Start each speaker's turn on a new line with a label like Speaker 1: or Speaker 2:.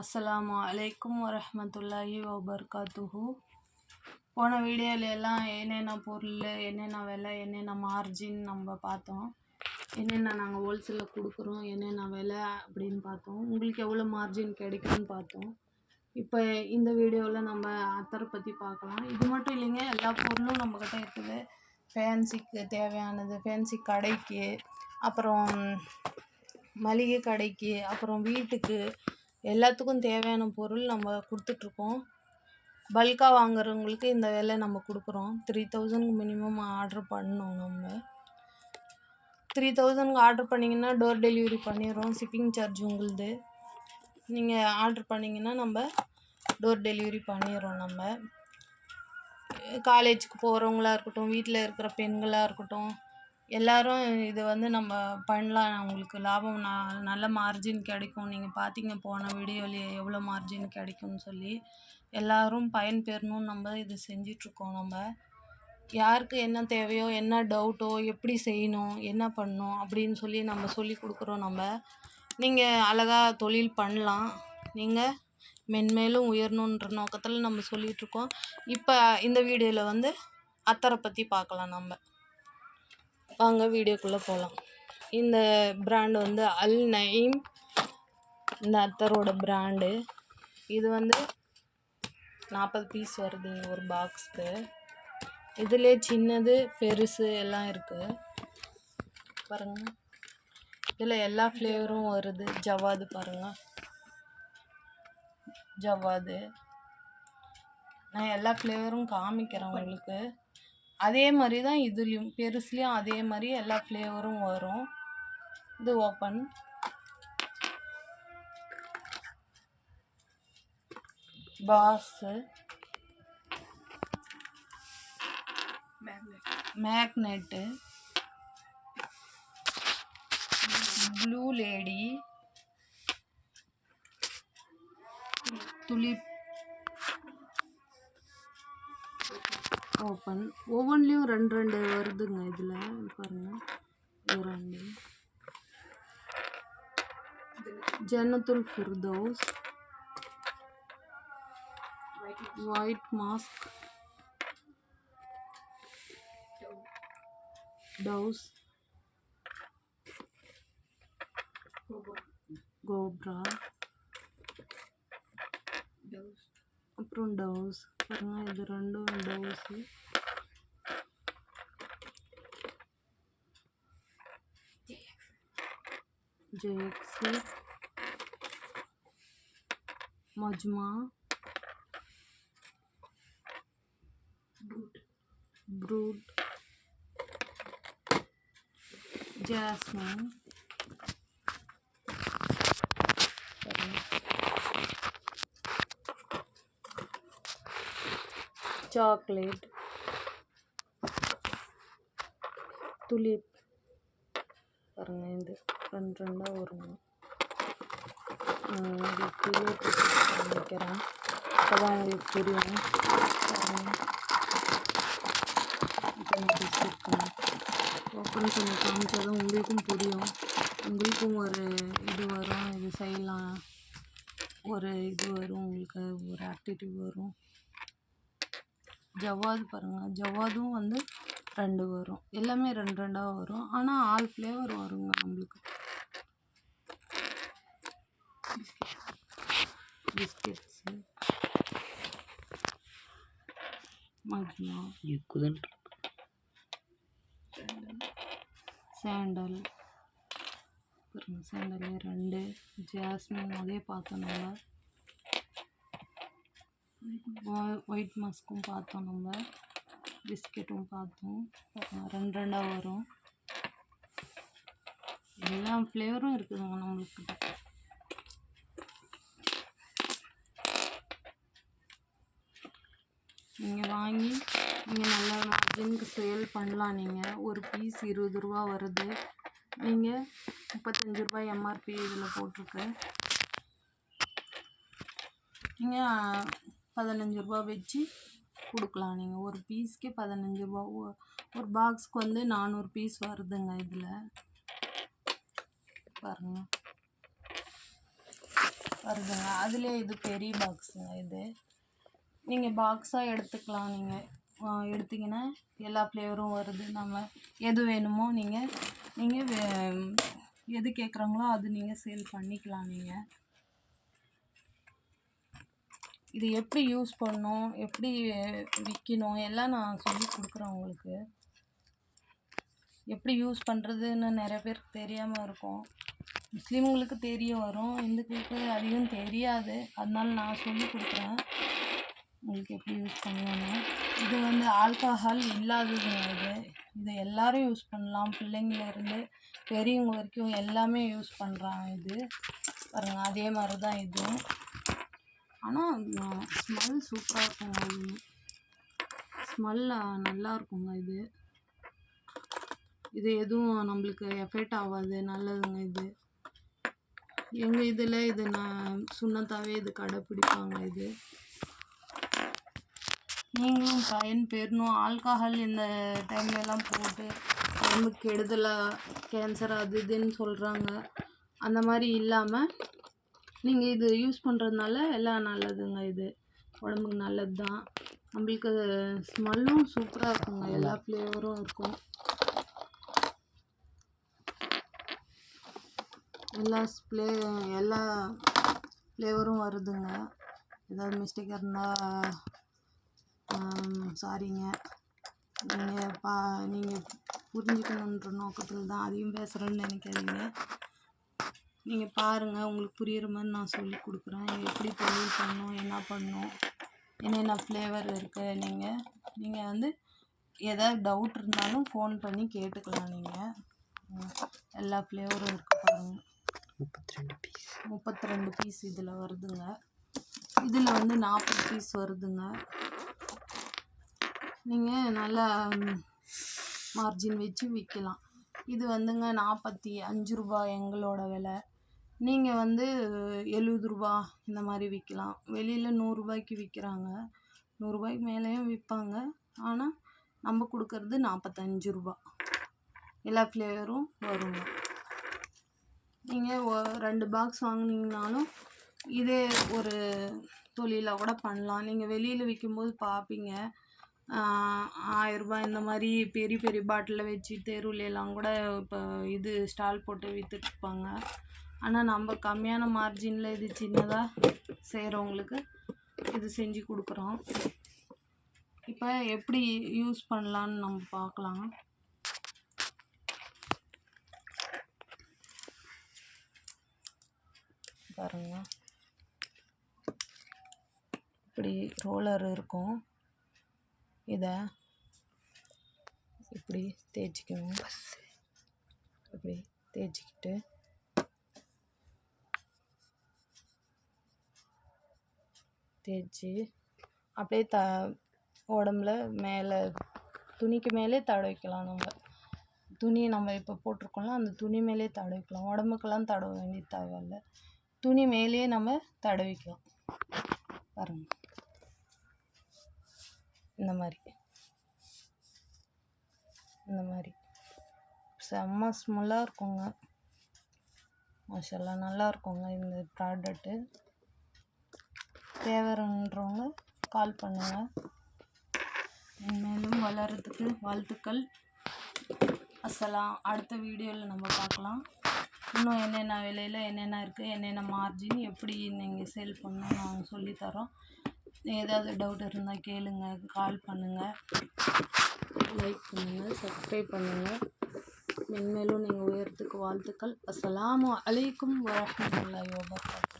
Speaker 1: அஸ்ஸலாமு அலைக்கும் வரமத்துல்லாஹி வபர்காத்துஹு. போன வீடியோவில் எல்லாம் என்னென்ன பொருள் என்னென்ன விலை என்னென்ன மார்ஜின் நம்ம பார்த்தோம். என்னென்ன நாங்கள் ஹோல்சேலில் கொடுக்குறோம் என்னென்ன விலை அப்படின்னு பார்த்தோம். உங்களுக்கு எவ்வளோ மார்ஜின் கிடைக்கும்னு பார்த்தோம். இப்போ இந்த வீடியோவில் நம்ம அத்தரை பற்றி பார்க்கலாம். இது மட்டும் இல்லைங்க எல்லா பொருளும் நம்மக்கிட்ட இருக்குது. ஃபேன்சிக்கு தேவையானது ஃபேன்சி கடைக்கு அப்புறம் மளிகை கடைக்கு அப்புறம் வீட்டுக்கு எல்லாத்துக்கும் தேவையான பொருள் நம்ம கொடுத்துட்ருக்கோம். பல்காக வாங்குறவங்களுக்கு இந்த வேலை நம்ம கொடுக்குறோம். த்ரீ தௌசண்ட்க்கு மினிமம் ஆர்டர் பண்ணணும் நம்ம. த்ரீ தௌசண்ட்க்கு ஆர்டர் பண்ணிங்கன்னா டோர் டெலிவரி பண்ணிடுறோம். ஷிப்பிங் சார்ஜ் உங்களுது. நீங்கள் ஆர்டர் பண்ணிங்கன்னா நம்ம டோர் டெலிவரி பண்ணிடுறோம் நம்ம. காலேஜுக்கு போகிறவங்களா இருக்கட்டும் வீட்டில் இருக்கிற பெண்களாக இருக்கட்டும் எல்லாரும் இது வந்து நம்ம பண்ணலாம். உங்களுக்கு லாபம் ந நல்ல மார்ஜின் கிடைக்கும். நீங்கள் பார்த்தீங்க போன வீடியோலேயே எவ்வளோ மார்ஜின் கிடைக்கும்னு சொல்லி எல்லாரும் பயன்பெறணும்னு நம்ம இது செஞ்சிட்ருக்கோம் நம்ம. யாருக்கு என்ன தேவையோ என்ன டவுட்டோ எப்படி செய்யணும் என்ன பண்ணணும் அப்படின்னு சொல்லி நம்ம சொல்லி கொடுக்குறோம் நம்ம. நீங்கள் அழகாக தொழில் பண்ணலாம். நீங்கள் மென்மேலும் உயரணுன்ற நோக்கத்தில் நம்ம சொல்லிகிட்ருக்கோம் இப்போ இந்த வீடியோவில் வந்து அத்தரை பற்றி பார்க்கலாம் நம்ம. வாங்க வீடியோக்குள்ளே போகலாம் இந்த பிராண்டு வந்து அல் நைம் இந்த அத்தரோட பிராண்டு இது வந்து நாற்பது பீஸ் வருதுங்க ஒரு பாக்ஸ்க்கு இதிலே சின்னது பெருசு எல்லாம் இருக்குது பாருங்கள் இதில் எல்லா ஃப்ளேவரும் வருது. ஜவ்வாது பாருங்கள் ஜவ்வாது. நான் எல்லா ஃப்ளேவரும் காமிக்கிறேன் உங்களுக்கு. அதே மாதிரி தான் இதுலேயும் பெருசுலேயும் அதே மாதிரி எல்லா ஃப்ளேவரும் வரும். இது open boss. Magnet. Blue lady. Tulip open. ஒவ்வொன்றிலையும் ரெண்டு ரெண்டு வருதுங்க இதில். பாருங்கள் இது ரெண்டு. ஜன்னத்துல் ஃபிர்தோஸ். ஒயிட் மாஸ்க் டவுஸ் கோப்ரா அப்புறம் டவுஸ் பாருங்க இது ரெண்டும் டவுஸு ஜேஎக்ஸு மஜ்மா ப்ரூட் ஜாஸ்மின் சாக்லேட். துளிப் பாருங்க இது ரெண்டு ரெண்டாக வருங்க. உங்களுக்கு காமிக்கிறேன் அப்போ தான் உங்களுக்கு புரியும். ஓப்பன் பண்ணி காமிச்சா தான் உங்களுக்கும் புரியும். உங்களுக்கும் ஒரு இது வரும் இது செய்யலாம். ஒரு இது வரும் உங்களுக்கு ஒரு ஆக்டிவிட்டி வரும். ஜவ்வாது பாருங்கள் ஜவ்வாதும் வந்து ரெண்டு வரும். எல்லாமே ரெண்டு ரெண்டாக வரும். ஆனால் ஆல் ஃப்ளேவர் வருங்க நம்மளுக்கு. பிஸ்கெட்ஸு மஜ்மா சாண்டல் சாண்டல் ரெண்டு. ஜாஸ்மின் அதே பார்த்தோம் நம்ம. ஒயிட் மாஸ்க்கும் பார்த்தோம் நம்ம. பிஸ்கெட்டும் பார்த்தோம். ரெண்டு ரெண்டாக வரும். எல்லா ஃப்ளேவரும் இருக்குதுங்க நம்மளுக்கு நீங்கள் வாங்கி நீங்கள் நல்ல மார்ஜினுக்கு சேல் பண்ணலாம் நீங்கள் ஒரு பீஸ் இருபது ரூபா வருது. நீங்கள் முப்பத்தஞ்சு ரூபாய் எம்ஆர்பி இதில் போட்டிருக்கு. நீங்கள் பதினஞ்சு ரூபா வச்சு கொடுக்கலாம். நீங்கள் ஒரு பீஸ்க்கே பதினஞ்சு ரூபா ஒரு பாக்ஸ்க்கு வந்து நானூறு பீஸ் வருதுங்க இதில். பாருங்கள் வருதுங்க. அதுலேயே இது பெரிய பாக்ஸுங்க இது. நீங்கள் பாக்ஸாக எடுத்துக்கலாம். நீங்கள் எடுத்தீங்கன்னா எல்லா ஃப்ளேவரும் வருது. நம்ம எது வேணுமோ நீங்கள் நீங்கள் எது கேட்குறாங்களோ அது நீங்கள் சேல் பண்ணிக்கலாம் நீங்கள் இது எப்படி யூஸ் பண்ணும் எப்படி விற்கணும் எல்லாம் நான் சொல்லி கொடுக்குறேன் உங்களுக்கு. எப்படி யூஸ் பண்ணுறதுன்னு நிறைய பேருக்கு தெரியாமல் இருக்கும். முஸ்லீம்களுக்கு தெரிய வரும் இந்துக்களுக்கு அதிகம் தெரியாது. அதனால நான் சொல்லி கொடுக்குறேன். உங்களுக்கு எப்படி யூஸ் பண்ணணும்னு. இது வந்து ஆல்கஹால் இல்லாததுங்க இது. இது எல்லாரும் யூஸ் பண்ணலாம். பிள்ளைங்கள்லேருந்து பெரியவங்க வரைக்கும் எல்லாமே யூஸ் பண்ணுறாங்க இது. பாருங்கள் அதே மாதிரி தான் இதுவும். ஆனால் ஸ்மெல் சூப்பராக இருக்குங்க இது ஸ்மெல் நல்லா இருக்குங்க இது. இது எதுவும் நம்மளுக்கு எஃபெக்ட் ஆகாது நல்லதுங்க இது. எங்கள் இதில் இது நான் சுண்ணத்தாவே இது கடைப்பிடிப்பாங்க இது. நீங்களும் பயன் பெறணும் ஆல்கஹால் இந்த டைம்லலாம் போட்டு உடம்புக்கு கெடுதலாக கேன்சர் அது இதுன்னு சொல்கிறாங்க அந்த மாதிரி இல்லாமல் நீங்கள் இது யூஸ் பண்ணுறதுனால எல்லாம் நல்லதுங்க இது. உடம்புக்கு நல்லது தான் நம்மளுக்கு ஸ்மெல்லும் சூப்பராக இருக்குங்க. எல்லா ஃப்ளேவரும் இருக்கும். எல்லா ஃப்ளே எல்லா ஃப்ளேவரும் வருதுங்க. ஏதாவது மிஸ்டேக் இருந்தால் சாரிங்க. நீங்கள் பா நீங்கள் புரிஞ்சுக்கணுன்ற நோக்கத்தில் தான் அதையும் பேசுகிறேன்னு நினைக்காதீங்க. நீங்கள் பாருங்கள் உங்களுக்கு புரிகிற மாதிரி நான் சொல்லி கொடுக்குறேன். எப்படி தொழில் பண்ணணும் என்ன பண்ணணும் என்னென்ன ஃப்ளேவர் இருக்குது நீங்கள் நீங்கள் வந்து ஏதாவது டவுட் இருந்தாலும் ஃபோன் பண்ணி கேட்டுக்கலாம் நீங்கள் எல்லா ஃப்ளேவரும் இருக்குது பாருங்கள்
Speaker 2: முப்பத்தி ரெண்டு பீஸ்
Speaker 1: முப்பத்தி ரெண்டு பீஸ் இதில் வருதுங்க. இதில் வந்து நாற்பது பீஸ் வருதுங்க. நீங்கள் நல்லா மார்ஜின் வச்சு விற்கலாம் இது வந்துங்க நாற்பத்தி அஞ்சு ரூபா எங்களோட விலை. நீங்கள் வந்து எழுபது ரூபா இந்த மாதிரி விற்கலாம் வெளியில் நூறுரூபாய்க்கு விற்கிறாங்க நூறுரூபாய்க்கு மேலேயும் விற்பாங்க ஆனால் நம்ம கொடுக்கறது நாற்பத்தஞ்சு ரூபா. எல்லா ஃப்ளேவரும் வருங்க நீங்கள் ஒ ரெண்டு பாக்ஸ் வாங்கினீங்கனாலும் இதே ஒரு தொழிலாக கூட பண்ணலாம். நீங்கள் வெளியில் விற்கும்போது பார்ப்பீங்க ஆயரூபா இந்த மாதிரி பெரிய பெரிய பாட்டிலில் வச்சு தெருவுலலாம் கூட இப்போ இது ஸ்டால் போட்டு விற்றுட்ருப்பாங்க ஆனால் நம்ம கம்மியான மார்ஜினில் இது சின்னதாக செய்கிறவங்களுக்கு இது செஞ்சு கொடுக்குறோம். இப்போ எப்படி யூஸ் பண்ணலான்னு நம்ம பார்க்கலாம் பாருங்க. இப்படி ரோலர் இருக்கும். இதை இப்படி தேய்ச்சிக்கணும் இப்படி தேய்ச்சிக்கிட்டு தேய்ச்சி அப்படியே த உடம்புல மேலே துணிக்கு மேலே தடவிக்கலாம் நம்ம. துணி நம்ம இப்போ போட்டிருக்கோம்ல அந்த துணி மேலே தடவிக்கலாம் உடம்புக்கெல்லாம் தடவ வேண்டிய தேவையில்ல. துணி மேலேயே நம்ம தடவிக்கலாம் பாருங்க. இந்த மாதிரி. இந்த மாதிரி. செம்ம ஸ்மெல்லாக இருக்குங்க. மஷெல்லாம் நல்லா இருக்குங்க இந்த ப்ராடக்ட்டு தேவைன்றவங்க கால் பண்ணுங்கள் மேலும் வளர்கிறதுக்கு வாழ்த்துக்கள். அசலாம் அடுத்த வீடியோவில் நம்ம பார்க்கலாம். இன்னும் என்னென்ன விலையில் என்னென்ன இருக்குது என்னென்ன மார்ஜின் எப்படி நீங்கள் சேல் பண்ணணும் நாங்கள் சொல்லித்தரோம் ஏதாவது டவுட் இருந்தால் கேளுங்க கால் பண்ணுங்கள் லைக் பண்ணுங்கள் சப்ஸ்கிரைப் பண்ணுங்கள் மென்மேலும் நீங்கள் உயரத்துக்கு வாழ்த்துக்கள். அஸ்லாம் அலைக்கும் வரஹ்மத்துல்லாஹி வபரகாத்துஹு